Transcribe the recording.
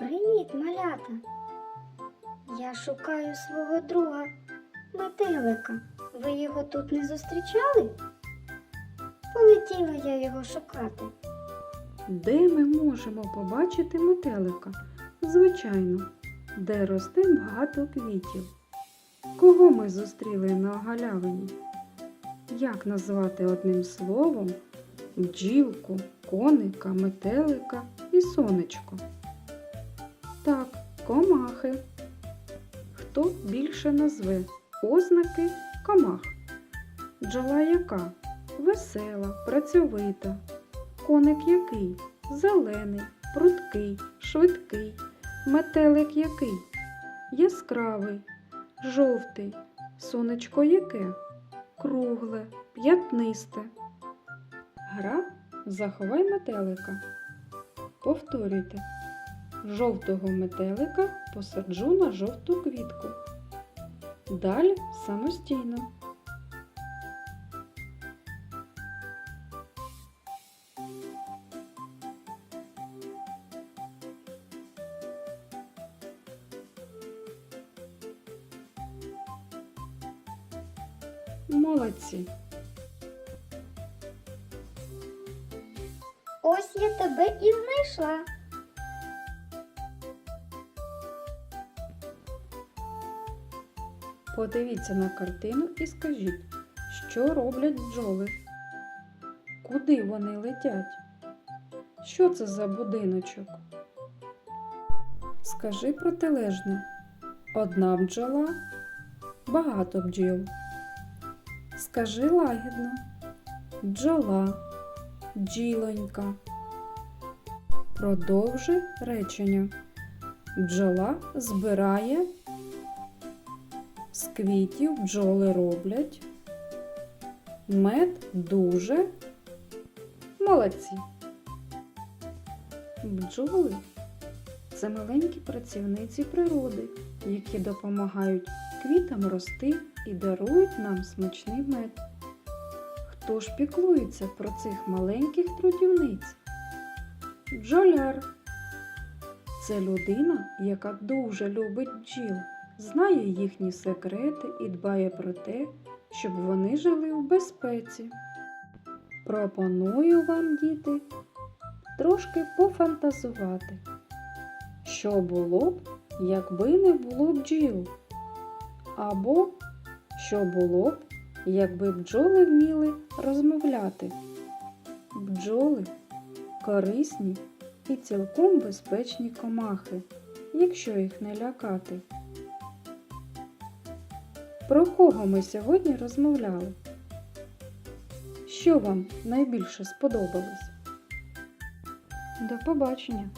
Привіт, малята. Я шукаю свого друга метелика. Ви його тут не зустрічали? Полетіла я його шукати. Де ми можемо побачити метелика? Звичайно, де росте багато квітів. Кого ми зустріли на галявині? Як назвати одним словом бджілку, коника, метелика і сонечко? Так, комахи. Хто більше назве ознаки комах? Бджола яка? Весела, працьовита. Коник який? Зелений, прудкий, швидкий. Метелик який? Яскравий, жовтий. Сонечко яке? Кругле, п'ятнисте. Гра заховай метелика. Повторюйте. Жовтого метелика посаджу на жовту квітку. Далі самостійно. Молодці! Ось я тебе і знайшла. Подивіться на картину і скажіть, що роблять бджоли? Куди вони летять? Що це за будиночок? Скажи протилежне. Одна бджола, багато бджіл. Скажи лагідно. Бджола, бджілонька. Продовжи речення. Бджола збирає з квітів бджоли роблять. Мед дуже молодці. Бджоли це маленькі працівниці природи, які допомагають квітам рости і дарують нам смачний мед. Хто ж піклується про цих маленьких трудівниць? Бджоляр. Це людина, яка дуже любить бджіл знає їхні секрети і дбає про те, щоб вони жили в безпеці. Пропоную вам, діти, трошки пофантазувати, що було б, якби не було бджіл, або що було б, якби бджоли вміли розмовляти. Бджоли корисні і цілком безпечні комахи, якщо їх не лякати. Про кого ми сьогодні розмовляли? Що вам найбільше сподобалось? До побачення!